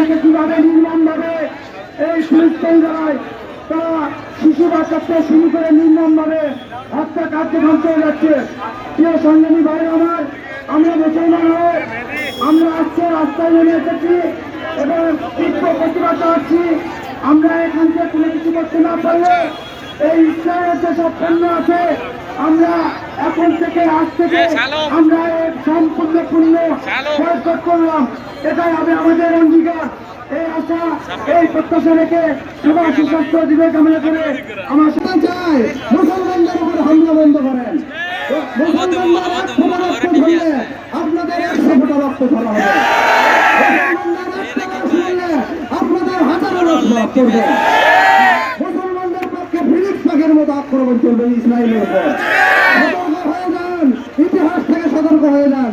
আমাদেরকে কীভাবে নির্মমভাবে এই সুস্থল জানায় তা শিশু বাচ্চাকে শুরু করে নির্মাণ নির্মমভাবে হত্যা কার্যক্রম চলে যাচ্ছে। প্রিয় সংগ্রামী ভাই আমার, আমরা মুসলমান হয়ে আমরা আজকে রাস্তায় নেমে এসেছি এবং তীব্র প্রতিবাদ আছি আমরা এখান থেকে কোনো কিছু করতে না পারলে এই ইসরায়েলের যেসব পণ্য আছে আমরা এখন থেকে আজ থেকে আমরা এর সম্পূর্ণ পূর্ণ বয়কট করলাম। এটাই হবে আমাদের অঙ্গীকার। এই আশা এই প্রত্যাশা রেখে সবার সুস্বাস্থ্য দিবে কামনা করে আমার সাথে চাই মুসলমানদের উপর হামলা বন্ধ করেন। আপনাদের একশো ফোটা রক্ত ধরা হবে। আপনাদের হাজারো রক্ত করবে। আক্রমণ চলবে ইসরায়েলের। উপর সতর্ক হয়ে যান ইতিহাস থেকে সতর্ক হয়ে যান।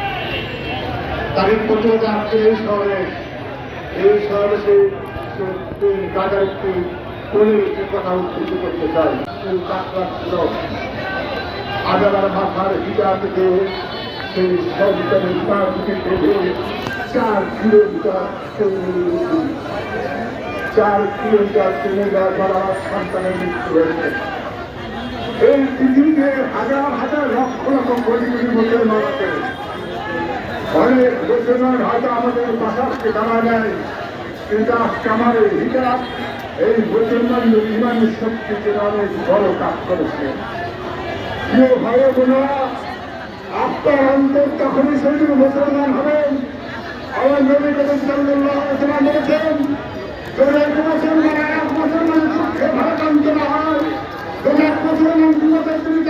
তাদের প্রতিবাদে আজকে এই শহরে। এই শহরে সেই রাজার একটি একটি কথা উদ্ধৃত করতে চাই। ছিল আজাবার মাথার হিটা থেকে সেই পা থেকে বেঁধে চার কিলোমিটার চার কিলোমিটার ট্রেনে আমার সন্তানের মৃত্যু হয়েছে। এই পৃথিবীতে হাজার হাজার লক্ষ লক্ষ কোটি কোটি মুসলমান আছে অনেক মুসলমান হয়তো আমাদের বাসাকে জানা যায় কিন্তু আজকে আমার হিসাব এই মুসলমান ইমানের শক্তিকে অনেক বড় কাজ করেছে। প্রিয় ভাই বোনেরা, আপনার অন্তর তখনই সেদিন মুসলমান হবেন আমার নবী আলাইহি ওয়াসাল্লাম বলেছেন এক মুসলমান এক মুসলমান দুঃখে ভারাক্রান্ত না হয়। এক মুসলমান বিপদের তুমি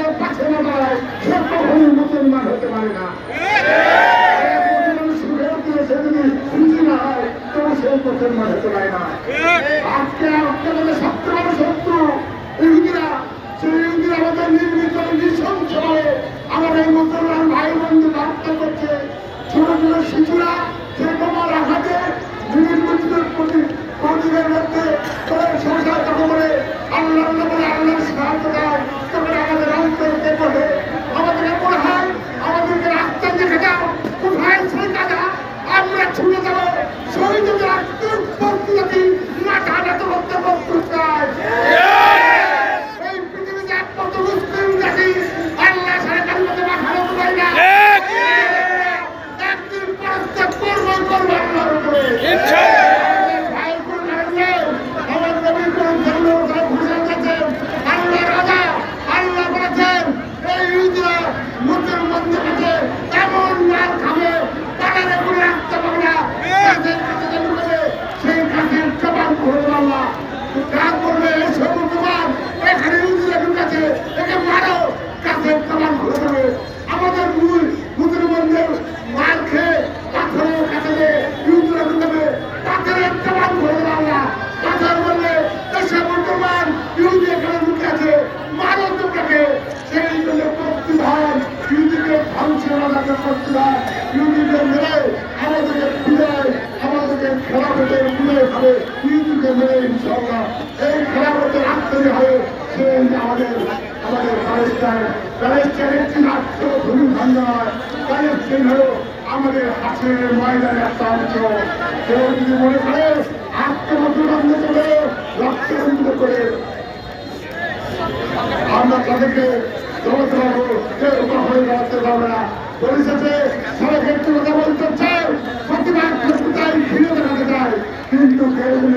এই খেলাফতের আত্মীয় হবে। সে আমাদের আমাদের আমাদের হাসের একটা অংশ। করে আমরা তাদেরকে জমাতে পারব কেউ কখনোই জমাতে পারবে কথা বলতে চাই প্রতিবাদ করতে চাই ফিরে দেখাতে চাই কিন্তু কেউ যদি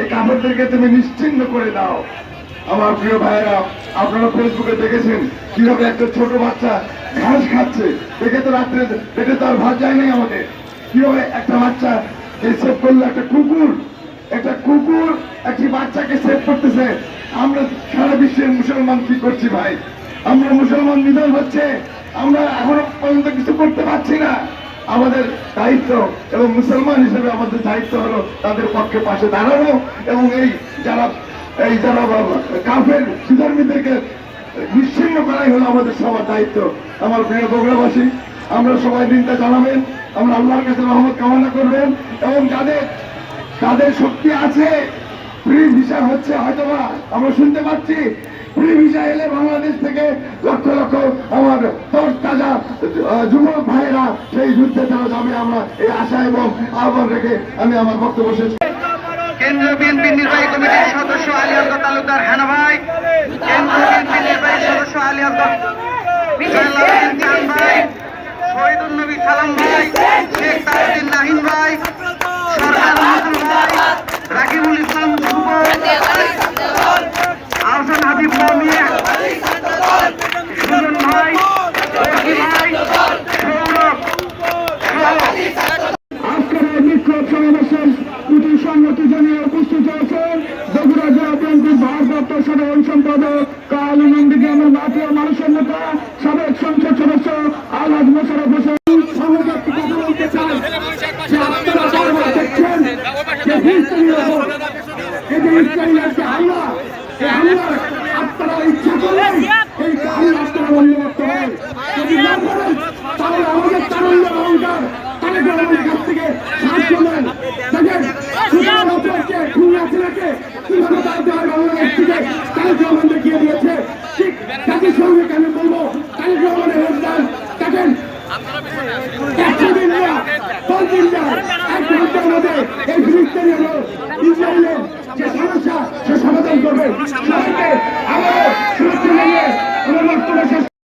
এই কাফেরদেরকে তুমি নিশ্চিন্ন করে দাও। আমার প্রিয় ভাইয়েরা, আপনারা ফেসবুকে দেখেছেন কীভাবে একটা ছোট বাচ্চা ঘাস খাচ্ছে। দেখে তো রাত্রে পেটে তো আর ভাত যায় নাই আমাদের। কীভাবে একটা বাচ্চা সেভ করল? একটা কুকুর। একটা কুকুর একটি বাচ্চাকে সেভ করতেছে। আমরা সারা বিশ্বের মুসলমান কি করছি ভাই? আমরা মুসলমান নিধন হচ্ছে। আমরা এখনও পর্যন্ত কিছু করতে পারছি না। আমাদের দায়িত্ব এবং মুসলমান হিসেবে আমাদের দায়িত্ব হলো তাদের পক্ষে পাশে দাঁড়ানো এবং এই যারা এই যারা কাফের সুধর্মীদেরকে নিশ্চিন্ন করাই হলো আমাদের সবার দায়িত্ব। আমার প্রিয় বগুড়াবাসী, আমরা সবাই দিনটা জানাবেন, আমরা আল্লাহর কাছে রহমত কামনা করবেন এবং যাদের তাদের শক্তি আছে ফ্রি হচ্ছে হয়তোবা, আমরা শুনতে পাচ্ছি ফ্রি বাংলাদেশ থেকে লক্ষ লক্ষ আমার তোর তাজা যুবক ভাইয়েরা সেই যুদ্ধে তারা যাবে আমরা এই আশা এবং আহ্বান রেখে আমি আমার বক্তব্য শেষ কেন্দ্রীয় বিএনপি নির্বাহী কমিটির সদস্য আলী আব্দ তালুকদার হানা ভাই, কেন্দ্রীয় বিএনপি নির্বাহী সদস্য আলী জয়লালউদ্দিন ভাই, শহীদুল নবী সালাম ভাই, শেখ তাজউদ্দিন নাহিন ভাই, সরকার ভাই, রাকিবুল সাধারণ সম্পাদক কালী নন্দী গ্রামের মাটি ও মানুষের নেতা, সাবেক সংসদ সদস্য আলহাজ মোশারফ হোসেন। আপনারা ইচ্ছা করলেন এই আপনারা করতে যদি না করেন তাহলে আমাদের অহংকার রহমানের কাছ থেকে ঠিক